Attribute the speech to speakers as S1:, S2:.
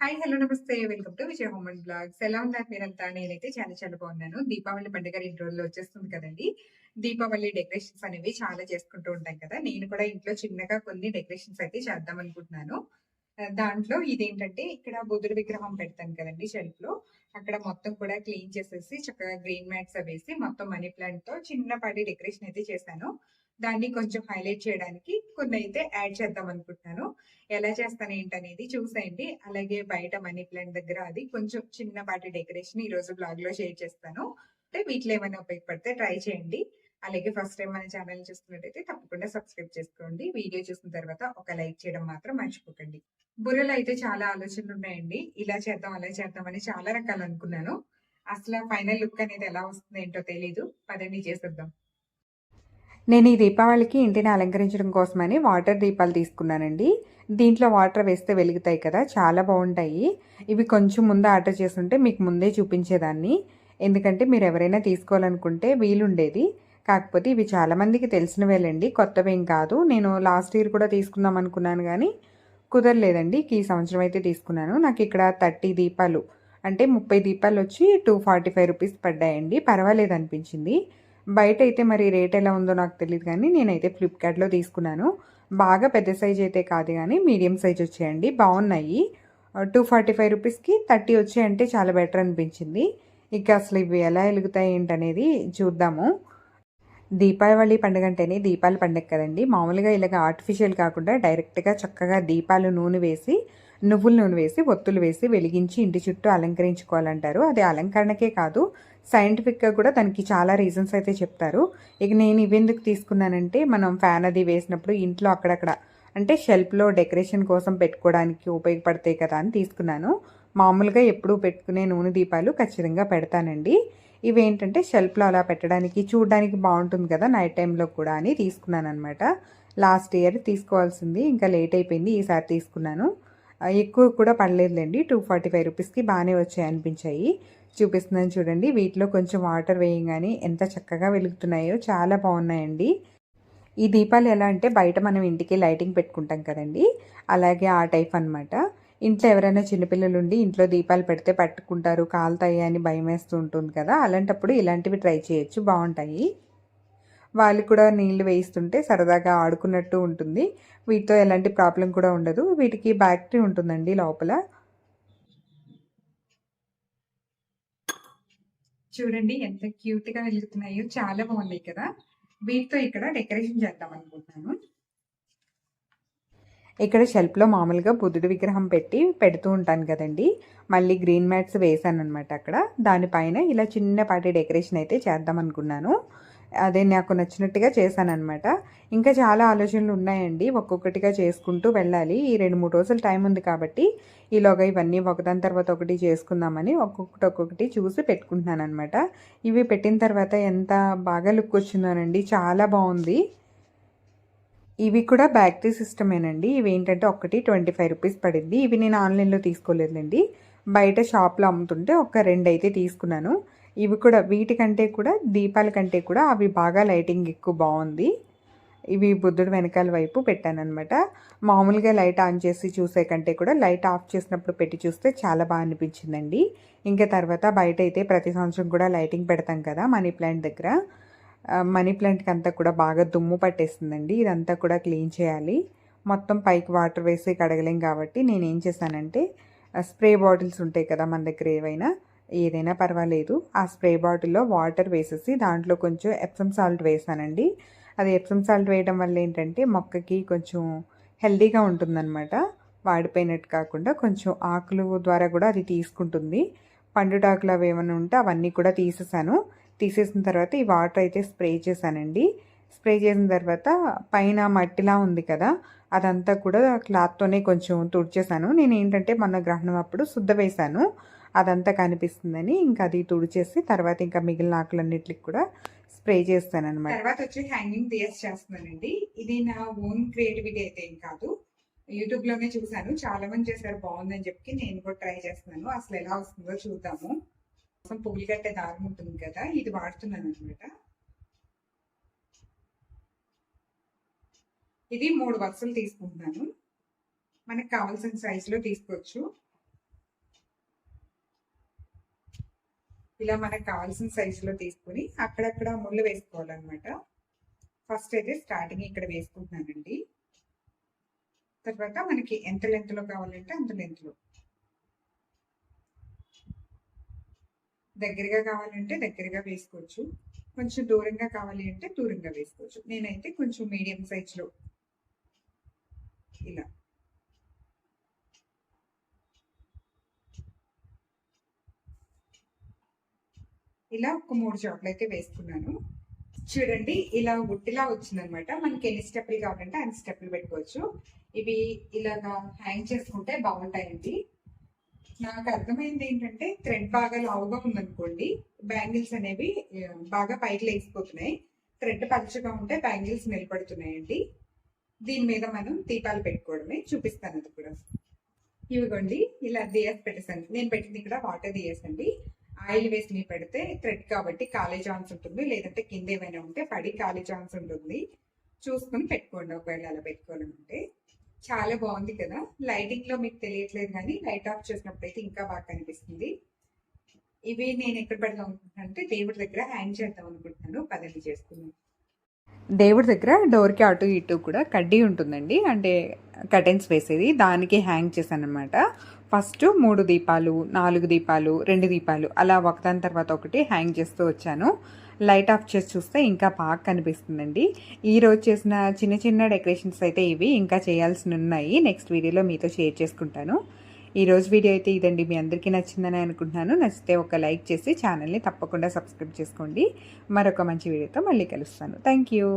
S1: Hi hello నమస్తే. Welcome to Vijaya home and blogs. ఎలా ఉన్నారు మీరంతా? నేనైతే చాలా చాలా బాగున్నాను. దీపావళి పండుగ రెండు రోజుల్లో వచ్చేస్తుంది కదండి. దీపావళి డెకరేషన్స్ అనేవి చాలా చేసుకుంటూ ఉంటాం కదా. నేను కూడా ఇంట్లో చిన్నగా కొన్ని డెకరేషన్స్ అయితే చేద్దాం అనుకుంటున్నాను. దాంట్లో ఇదేంటంటే ఇక్కడ బుద్ధుడి విగ్రహం పెడతాను కదండి షెల్ఫ్లో అక్కడ మొత్తం కూడా క్లీన్ చేసేసి చక్కగా గ్రీన్ మ్యాట్స్ వేసి మొత్తం మనీ ప్లాంట్తో చిన్నపాటి డెకరేషన్ అయితే చేశాను. దాన్ని కొంచెం హైలైట్ చేయడానికి కొన్ని అయితే యాడ్ చేద్దాం అనుకుంటున్నాను. ఎలా చేస్తాను ఏంటనేది చూసేయండి. అలాగే బయట మనీ ప్లాంట్ దగ్గర అది కొంచెం చిన్నపాటి డెకరేషన్ ఈ రోజు బ్లాగ్లో షేర్ చేస్తాను. అంటే వీటిలో ఏమైనా ఉపయోగపడితే ట్రై చేయండి. అలాగే ఫస్ట్ టైం మన ఛానల్ చూస్తున్నట్టయితే తప్పకుండా సబ్స్క్రైబ్ చేసుకోండి. వీడియో చూసిన తర్వాత ఒక లైక్ చేయడం మాత్రం మర్చిపోకండి. బుర్రలో అయితే చాలా ఆలోచనలు ఉన్నాయండి. ఇలా చేద్దాం అలా చేద్దాం అని చాలా రకాలు అనుకున్నాను. అసలు ఫైనల్ లుక్ అనేది ఎలా వస్తుంది ఏంటో తెలీదు. పదండి చేసేద్దాం.
S2: నేను ఈ దీపావళికి ఇంటిని అలంకరించడం కోసమని వాటర్ దీపాలు తీసుకున్నానండి. దీంట్లో వాటర్ వేస్తే వెలుగుతాయి కదా చాలా బాగుంటాయి. ఇవి కొంచెం ముందు ఆర్డర్ చేస్తుంటే మీకు ముందే చూపించేదాన్ని. ఎందుకంటే మీరు ఎవరైనా తీసుకోవాలనుకుంటే వీలుండేది. కాకపోతే ఇవి చాలామందికి తెలిసినవేలండి. కొత్తవేం కాదు. నేను లాస్ట్ ఇయర్ కూడా తీసుకుందాం అనుకున్నాను కానీ కుదరలేదండి. ఈ సంవత్సరం అయితే తీసుకున్నాను. నాకు ఇక్కడ థర్టీ దీపాలు అంటే ముప్పై దీపాలు వచ్చి టూ ఫార్టీ ఫైవ్ రూపీస్ పడ్డాయండి. పర్వాలేదు అనిపించింది. బయట అయితే మరి రేట్ ఎలా ఉందో నాకు తెలియదు కానీ నేనైతే ఫ్లిప్కార్ట్లో తీసుకున్నాను. బాగా పెద్ద సైజ్ అయితే కాదు కానీ మీడియం సైజ్ వచ్చేయండి. బాగున్నాయి. టూ ఫార్టీ ఫైవ్ రూపీస్కి థర్టీ వచ్చాయంటే చాలా బెటర్ అనిపించింది. ఇక అసలు ఇవి ఎలా వెలుగుతాయి ఏంటనేది చూద్దాము. దీపావళి పండుగ అంటేనే దీపాల పండుగ కదండి. మామూలుగా ఇలాగ ఆర్టిఫిషియల్ కాకుండా డైరెక్ట్గా చక్కగా దీపాలు నూనె వేసి నువ్వుల నూనె వేసి ఒత్తులు వేసి వెలిగించి ఇంటి చుట్టూ అలంకరించుకోవాలంటారు. అది అలంకరణకే కాదు సైంటిఫిక్గా కూడా దానికి చాలా రీజన్స్ అయితే చెప్తారు. ఇక నేను ఇవెందుకు తీసుకున్నానంటే మనం ఫ్యాన్ అది వేసినప్పుడు ఇంట్లో అక్కడక్కడ అంటే షెల్ఫ్లో డెకరేషన్ కోసం పెట్టుకోవడానికి ఉపయోగపడతాయి కదా అని తీసుకున్నాను. మామూలుగా ఎప్పుడూ పెట్టుకునే నూనె దీపాలు ఖచ్చితంగా పెడతానండి. ఇవేంటంటే షెల్ఫ్లో అలా పెట్టడానికి చూడడానికి బాగుంటుంది కదా నైట్ టైంలో కూడా అని తీసుకున్నాను అనమాట లాస్ట్ ఇయర్ తీసుకోవాల్సింది ఇంకా లేట్ అయిపోయింది ఈసారి తీసుకున్నాను. ఎక్కువ కూడా పడలేదులేండి. టూ ఫార్టీ ఫైవ్ రూపీస్కి బాగానే వచ్చాయి అనిపించాయి. చూపిస్తున్నాను చూడండి. వీటిలో కొంచెం వాటర్ వేయగానే ఎంత చక్కగా వెలుగుతున్నాయో చాలా బాగున్నాయండి. ఈ దీపాలు ఎలా అంటే బయట మనం ఇంటికి లైటింగ్ పెట్టుకుంటాం కదండి. అలాగే ఆ టైప్ అన్నమాట. ఇంట్లో ఎవరైనా చిన్నపిల్లలు ఉండి ఇంట్లో దీపాలు పెడితే పట్టుకుంటారు కాలుతాయి అని భయం వేస్తూ ఉంటుంది కదా. అలాంటప్పుడు ఇలాంటివి ట్రై చేయొచ్చు. బాగుంటాయి. వాళ్ళు కూడా నీళ్ళు వేయిస్తుంటే సరదాగా ఆడుకున్నట్టు ఉంటుంది. వీటితో ఎలాంటి ప్రాబ్లం కూడా ఉండదు. వీటికి బ్యాటరీ ఉంటుందండి లోపల.
S1: చూడండి ఎంత క్యూట్గా వెలుగుతున్నాయో. చాలా బాగున్నాయి కదా. వీటితో ఇక్కడ డెకరేషన్ చేద్దాం అనుకుంటున్నాను.
S2: ఇక్కడ షెల్ఫ్లో మామూలుగా బుద్ధుడి విగ్రహం పెట్టి పెడుతూ ఉంటాను కదండి. మళ్ళీ గ్రీన్ మ్యాట్స్ వేసాను అనమాట అక్కడ. దానిపైన ఇలా చిన్నపాటి డెకరేషన్ అయితే చేద్దాం అనుకున్నాను. అదే నాకు నచ్చినట్టుగా చేశాను అనమాట ఇంకా చాలా ఆలోచనలు ఉన్నాయండి. ఒక్కొక్కటిగా చేసుకుంటూ వెళ్ళాలి. ఈ రెండు మూడు రోజులు టైం ఉంది కాబట్టి ఈలోగా ఇవన్నీ ఒకదాని తర్వాత ఒకటి చేసుకుందామని ఒక్కొక్కటి ఒక్కొక్కటి చూసి పెట్టుకుంటున్నాను అనమాట ఇవి పెట్టిన తర్వాత ఎంత బాగా లుక్ వచ్చిందోనండి చాలా బాగుంది. ఇవి కూడా బ్యాటరీ సిస్టమేనండి. ఇవి ఏంటంటే ఒకటి ట్వంటీ ఫైవ్ రూపీస్ పడింది. ఇవి నేను ఆన్లైన్లో తీసుకోలేదండి బయట షాప్లో అమ్ముతుంటే ఒక రెండు అయితే తీసుకున్నాను. ఇవి కూడా వీటికంటే కూడా దీపాల కంటే కూడా అవి బాగా లైటింగ్ ఎక్కువ బాగుంది. ఇవి బుద్ధుడు వెనకాల వైపు పెట్టానమాట మామూలుగా లైట్ ఆన్ చేసి చూసే కంటే కూడా లైట్ ఆఫ్ చేసినప్పుడు పెట్టి చూస్తే చాలా బాగా అనిపించిందండి. ఇంకా తర్వాత బయట అయితే ప్రతి సంవత్సరం కూడా లైటింగ్ పెడతాం కదా మనీ ప్లాంట్ దగ్గర. మనీ ప్లాంట్కి అంతా కూడా బాగా దుమ్ము పట్టేస్తుందండి ఇదంతా కూడా క్లీన్ చేయాలి. మొత్తం పైకి వాటర్ వేసి కడగలేం కాబట్టి నేను ఏం చేశానంటే స్ప్రే బాటిల్స్ ఉంటాయి కదా మన దగ్గర ఏవైనా ఏదైనా పర్వాలేదు. ఆ స్ప్రే బాటిల్లో వాటర్ వేసేసి దాంట్లో కొంచెం ఎప్సమ్ సాల్ట్ వేసానండి. అది ఎప్సమ్ సాల్ట్ వేయడం వల్ల ఏంటంటే మొక్కకి కొంచెం హెల్దీగా ఉంటుందన్నమాట. వాడిపోయినట్టు కాకుండా కొంచెం ఆకులు ద్వారా కూడా అది తీసుకుంటుంది. పండుటాకులు అవి ఏమైనా ఉంటే అవన్నీ కూడా తీసేసాను. తీసేసిన తర్వాత ఈ వాటర్ అయితే స్ప్రే చేశానండి. స్ప్రే చేసిన తర్వాత పైన మట్టిలా ఉంది కదా అదంతా కూడా క్లాత్తోనే కొంచెం తుడిచేసాను నేను ఏంటంటే మొన్న గ్రహణం అప్పుడు శుద్ధ వేశాను. అదంతా కనిపిస్తుందని ఇంకా అది తుడిచేసి తర్వాత ఇంకా మిగిలిన ఆకులన్నిటికి కూడా స్ప్రే చేస్తాను అనమాట
S1: తర్వాత వచ్చి హ్యాంగింగ్ దియర్స్ చేస్తున్నానండి. ఇది నా ఓన్ క్రియేటివిటీ అయితే ఏం కాదు. యూట్యూబ్లోనే చూసాను చాలా మంది చేశారు బాగుందని చెప్పి నేను కూడా ట్రై చేస్తున్నాను. అసలు ఎలా వస్తుందో చూద్దాము. కోసం పువ్వులు కట్టే దారం ఉంటుంది కదా ఇది వాడుతున్నాను అనమాట ఇది మూడు వరుసలు తీసుకుంటున్నాను. మనకు కావాల్సిన సైజులో తీసుకోవచ్చు. ఇలా మనకు కావాల్సిన సైజులో తీసుకుని అక్కడక్కడ ముళ్ళు వేసుకోవాలన్నమాట. ఫస్ట్ అయితే స్టార్టింగ్ ఇక్కడ వేసుకుంటున్నానండి. తర్వాత మనకి ఎంత లెంత్లో కావాలంటే అంత లెంత్లో దగ్గరగా కావాలంటే దగ్గరగా వేసుకోవచ్చు. కొంచెం దూరంగా కావాలి అంటే దూరంగా వేసుకోవచ్చు. నేనైతే కొంచెం మీడియం సైజులో ఇలా. ఇలా ఒక మూడు చోట్ల అయితే వేసుకున్నాను. చూడండి ఇలా గుట్టిలా వచ్చిందనమాట. మనకి ఎన్ని స్టెప్పులు కావాలంటే అన్ని స్టెప్పులు పెట్టుకోవచ్చు. ఇవి ఇలాగా హ్యాంగ్ చేసుకుంటే బాగుంటాయండి. నాకు అర్థమైంది ఏంటంటే థ్రెడ్ బాగా లావుగా ఉందనుకోండి బ్యాంగిల్స్ అనేవి బాగా పైకి లేచిపోతున్నాయి. థ్రెడ్ పలుచగా ఉంటే బ్యాంగిల్స్ నిలబడుతున్నాయండి. దీని మీద మనం దీపాలు పెట్టుకోవడమే చూపిస్తాను అది కూడా. ఇవిగోండి ఇలా దియాస్ పెట్టేసాను నేను పెట్టింది ఇక్కడ వాటర్ దియాస్ అండి ఆయిల్ వేసి నీ పెడితే థ్రెడ్ కాబట్టి కాలే ఛాన్స్ ఉంటుంది. లేదంటే కింద ఏమైనా ఉంటే పడి కాలే ఛాన్స్ ఉంటుంది. చూసుకొని పెట్టుకోండి ఒకవేళ అలా పెట్టుకోవాలంటే చాలా బాగుంది కదా? లైటింగ్లో మీకు తెలియట్లేదు కానీ లైట్ ఆఫ్ చేసినప్పుడు అయితే ఇంకా బాగా కనిపిస్తుంది. ఇవి నేను ఎక్కడ పెడదాం అనుకుంటున్నాను అంటే దేవుడి దగ్గర హ్యాంగ్ చేద్దాం అనుకుంటున్నాను. పదండి చేసుకున్నాను
S2: దేవుడి దగ్గర డోర్కి అటు ఇటు కూడా కడ్డీ ఉంటుందండి. అంటే కర్టెన్స్ వేసేది. దానికి హ్యాంగ్ చేశాను అనమాట ఫస్ట్ మూడు దీపాలు నాలుగు దీపాలు రెండు దీపాలు అలా ఒకదాని తర్వాత ఒకటి హ్యాంగ్ చేస్తూ వచ్చాను. లైట్ ఆఫ్ చేసి చూస్తే ఇంకా బాగా కనిపిస్తుందండి. ఈ రోజు చేసిన చిన్న చిన్న డెకరేషన్స్ అయితే ఇవి ఇంకా చేయాల్సి ఉన్నాయి. నెక్స్ట్ వీడియోలో మీతో షేర్ చేసుకుంటాను. ఈ రోజు వీడియో అయితే ఇదండి. మీ అందరికీ నచ్చిందని అనుకుంటున్నాను. నచ్చితే ఒక లైక్ చేసి ఛానల్ని తప్పకుండా సబ్స్క్రైబ్ చేసుకోండి. మరొక మంచి వీడియోతో మళ్ళీ కలుస్తాను. Thank you.